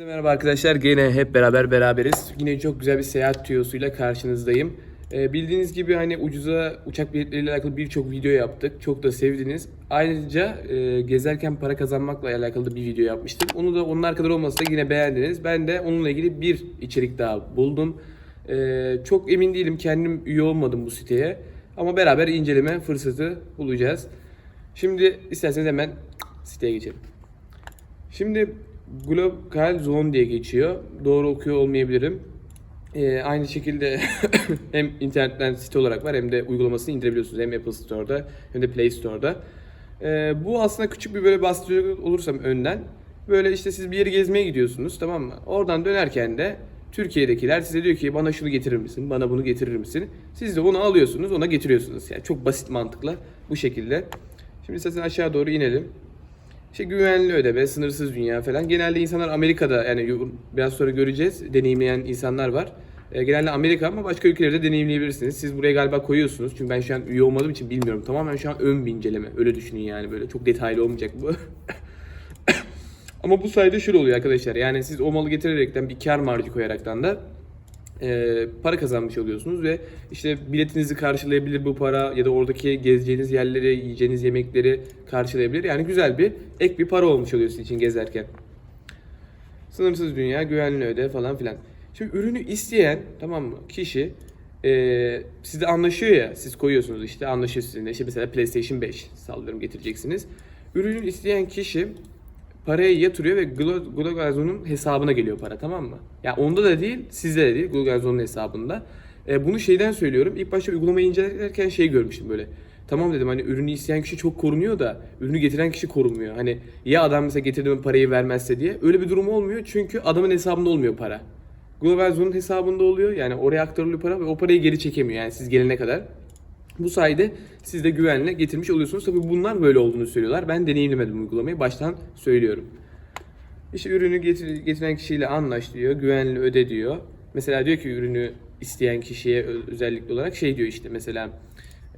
Hepinize merhaba arkadaşlar. Gene hep beraber beraberiz. Yine çok güzel bir seyahat tüyosuyla karşınızdayım. Ee, bildiğiniz gibi hani ucuza uçak biletleriyle alakalı birçok video yaptık. Çok da sevdiniz. Ayrıca e, gezerken para kazanmakla alakalı bir video yapmıştım. Onu da onlar kadar olmasa da yine beğendiniz. Ben de onunla ilgili bir içerik daha buldum. Ee, çok emin değilim. Kendim üye olmadım bu siteye. Ama beraber inceleme fırsatı bulacağız. Şimdi isterseniz hemen siteye geçelim. Şimdi Global Zone diye geçiyor. Doğru okuyor olmayabilirim. Ee, aynı şekilde hem internetten site olarak var hem de uygulamasını indirebiliyorsunuz. Hem Apple Store'da hem de Play Store'da. Ee, bu aslında küçük bir böyle bahsedecek olursam önden. Böyle işte siz bir yeri gezmeye gidiyorsunuz tamam mı? Oradan dönerken de Türkiye'dekiler size diyor ki bana şunu getirir misin? Bana bunu getirir misin? Siz de onu alıyorsunuz, ona getiriyorsunuz. Yani çok basit mantıkla bu şekilde. Şimdi istersen aşağı doğru inelim. İşte güvenli ödeme, sınırsız dünya falan. Genelde insanlar Amerika'da yani biraz sonra göreceğiz deneyimleyen insanlar var. E, genelde Amerika ama başka ülkelerde deneyimleyebilirsiniz. Siz buraya galiba koyuyorsunuz. Çünkü ben şu an üye olmadığım için bilmiyorum. Tamamen şu an ön bir inceleme. Öyle düşünün yani böyle. Çok detaylı olmayacak bu. ama bu sayede şöyle oluyor arkadaşlar. Yani siz o malı getirerekten bir kar marjı koyaraktan da e, para kazanmış oluyorsunuz ve işte biletinizi karşılayabilir bu para ya da oradaki gezeceğiniz yerleri, yiyeceğiniz yemekleri karşılayabilir. Yani güzel bir ek bir para olmuş oluyor sizin için gezerken. Sınırsız dünya, güvenli öde falan filan. Şimdi ürünü isteyen tamam mı kişi e, sizde anlaşıyor ya siz koyuyorsunuz işte anlaşıyor sizinle işte mesela PlayStation 5 sallıyorum getireceksiniz. Ürünü isteyen kişi parayı yatırıyor ve Glo- Glogalzone'un hesabına geliyor para tamam mı? Ya onda da değil, sizde de değil Glogalzone'un hesabında. E, bunu şeyden söylüyorum. İlk başta uygulamayı incelerken şey görmüştüm böyle. Tamam dedim hani ürünü isteyen kişi çok korunuyor da ürünü getiren kişi korunmuyor. Hani ya adam mesela getirdiğim parayı vermezse diye. Öyle bir durum olmuyor çünkü adamın hesabında olmuyor para. Global Zone'un hesabında oluyor. Yani oraya aktarılıyor para ve o parayı geri çekemiyor yani siz gelene kadar. Bu sayede siz de güvenle getirmiş oluyorsunuz. Tabii bunlar böyle olduğunu söylüyorlar. Ben deneyimlemedim uygulamayı. Baştan söylüyorum. İşte ürünü getir- getiren kişiyle anlaş diyor. Güvenli öde diyor. Mesela diyor ki ürünü isteyen kişiye özellikle olarak şey diyor işte mesela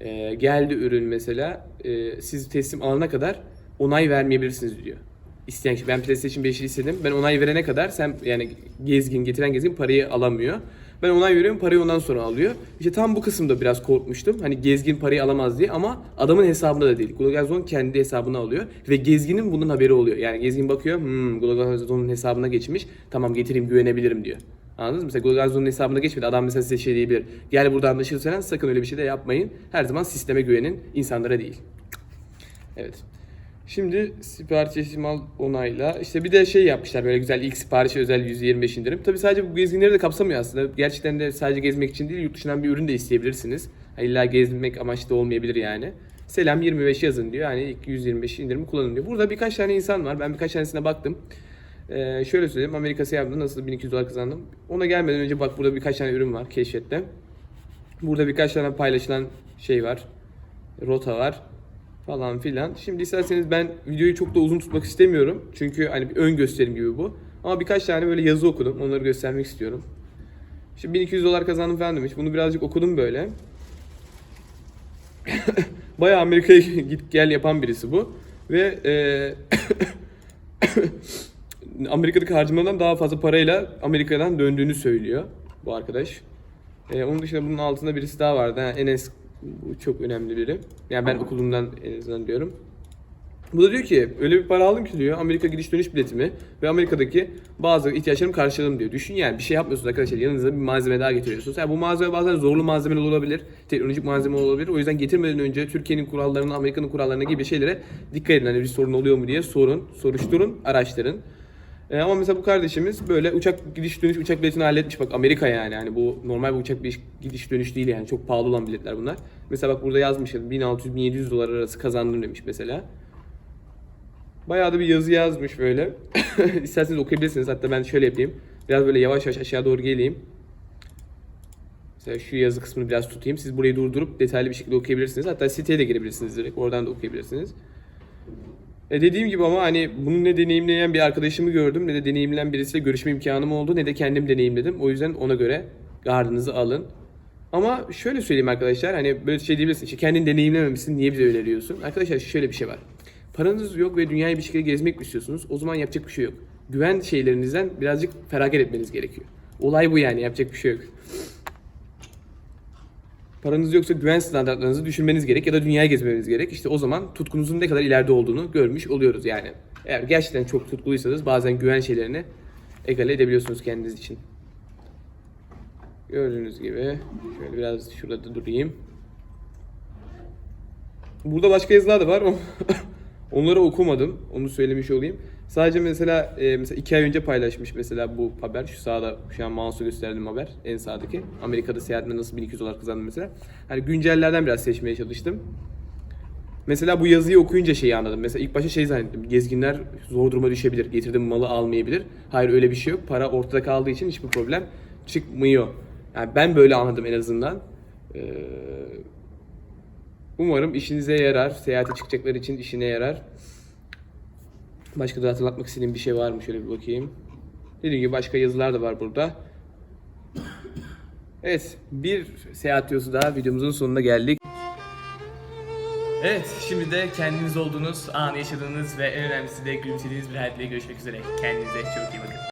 e, geldi ürün mesela e, siz teslim alana kadar onay vermeyebilirsiniz diyor. İsteyen kişi ben PlayStation 5'i istedim. Ben onay verene kadar sen yani gezgin getiren gezgin parayı alamıyor. Ben onay veriyorum parayı ondan sonra alıyor. İşte tam bu kısımda biraz korkmuştum. Hani gezgin parayı alamaz diye ama adamın hesabında da değil. Global kendi hesabına alıyor ve gezginin bunun haberi oluyor. Yani gezgin bakıyor hmm, Global hesabına geçmiş. Tamam getireyim güvenebilirim diyor. Anladınız mı? Mesela Global hesabına geçmedi. Adam mesela size şey diyebilir. Gel burada anlaşırız falan. Sakın öyle bir şey de yapmayın. Her zaman sisteme güvenin. insanlara değil. Evet. Şimdi sipariş teslimal onayla. İşte bir de şey yapmışlar böyle güzel ilk siparişe özel %25 indirim. Tabi sadece bu gezginleri de kapsamıyor aslında. Gerçekten de sadece gezmek için değil yurt dışından bir ürün de isteyebilirsiniz. Ha, İlla gezmek amaçlı olmayabilir yani. Selam 25 yazın diyor. Yani ilk 125 indirimi kullanın diyor. Burada birkaç tane insan var. Ben birkaç tanesine baktım. Ee, şöyle söyleyeyim. Amerika seyahatinde nasıl 1200 dolar kazandım. Ona gelmeden önce bak burada birkaç tane ürün var keşfette. Burada birkaç tane paylaşılan şey var. Rota var falan filan. Şimdi isterseniz ben videoyu çok da uzun tutmak istemiyorum. Çünkü hani bir ön gösterim gibi bu. Ama birkaç tane böyle yazı okudum. Onları göstermek istiyorum. Şimdi 1200 dolar kazandım falan demiş. Bunu birazcık okudum böyle. Bayağı Amerika'ya git gel yapan birisi bu. Ve eee Amerika'daki harcamadan daha fazla parayla Amerika'dan döndüğünü söylüyor bu arkadaş. Ee, onun dışında bunun altında birisi daha vardı. Ha, Enes bu çok önemli biri. Yani ben okulumdan en azından diyorum. Bu da diyor ki öyle bir para aldım ki diyor Amerika gidiş dönüş biletimi ve Amerika'daki bazı ihtiyaçlarımı karşıladım diyor. Düşün yani bir şey yapmıyorsunuz arkadaşlar yanınıza bir malzeme daha getiriyorsunuz. Yani bu malzeme bazen zorlu malzemeler olabilir, teknolojik malzeme olabilir. O yüzden getirmeden önce Türkiye'nin kurallarına, Amerika'nın kurallarına gibi şeylere dikkat edin. Hani bir sorun oluyor mu diye sorun, soruşturun, araştırın. E, ama mesela bu kardeşimiz böyle uçak gidiş dönüş uçak biletini halletmiş bak Amerika yani hani bu normal bir uçak bir gidiş dönüş değil yani çok pahalı olan biletler bunlar. Mesela bak burada yazmış 1600-1700 dolar arası kazandım demiş mesela. Bayağı da bir yazı yazmış böyle. İsterseniz okuyabilirsiniz hatta ben şöyle yapayım. Biraz böyle yavaş yavaş aşağı doğru geleyim. Mesela şu yazı kısmını biraz tutayım. Siz burayı durdurup detaylı bir şekilde okuyabilirsiniz. Hatta siteye de girebilirsiniz direkt. Oradan da okuyabilirsiniz. E dediğim gibi ama hani bunu ne deneyimleyen bir arkadaşımı gördüm ne de deneyimleyen birisiyle görüşme imkanım oldu ne de kendim deneyimledim. O yüzden ona göre gardınızı alın. Ama şöyle söyleyeyim arkadaşlar hani böyle şey diyebilirsin işte kendin deneyimlememişsin niye bize öneriyorsun? Arkadaşlar şöyle bir şey var. Paranız yok ve dünyayı bir şekilde gezmek istiyorsunuz? O zaman yapacak bir şey yok. güven şeylerinizden birazcık feragat etmeniz gerekiyor. Olay bu yani yapacak bir şey yok. Paranız yoksa güven standartlarınızı düşürmeniz gerek ya da dünyayı gezmeniz gerek. İşte o zaman tutkunuzun ne kadar ileride olduğunu görmüş oluyoruz yani. Eğer gerçekten çok tutkuluysanız bazen güven şeylerini egale edebiliyorsunuz kendiniz için. Gördüğünüz gibi şöyle biraz şurada da durayım. Burada başka yazılar da var onları okumadım. Onu söylemiş olayım. Sadece mesela e, mesela iki ay önce paylaşmış mesela bu haber. Şu sağda şu an mouse'u gösterdiğim haber. En sağdaki. Amerika'da seyahatinde nasıl 1200 dolar kazandım mesela. Hani güncellerden biraz seçmeye çalıştım. Mesela bu yazıyı okuyunca şeyi anladım. Mesela ilk başta şey zannettim. Gezginler zor duruma düşebilir. Getirdiğim malı almayabilir. Hayır öyle bir şey yok. Para ortada kaldığı için hiçbir problem çıkmıyor. Yani ben böyle anladım en azından. Ee, umarım işinize yarar. Seyahate çıkacaklar için işine yarar. Başka da hatırlatmak istediğim bir şey var mı? Şöyle bir bakayım. Dediğim gibi başka yazılar da var burada. Evet, bir seyahat videosu daha videomuzun sonuna geldik. Evet, şimdi de kendiniz olduğunuz, anı yaşadığınız ve en önemlisi de gülümsediğiniz bir hayatle görüşmek üzere. Kendinize çok iyi bakın.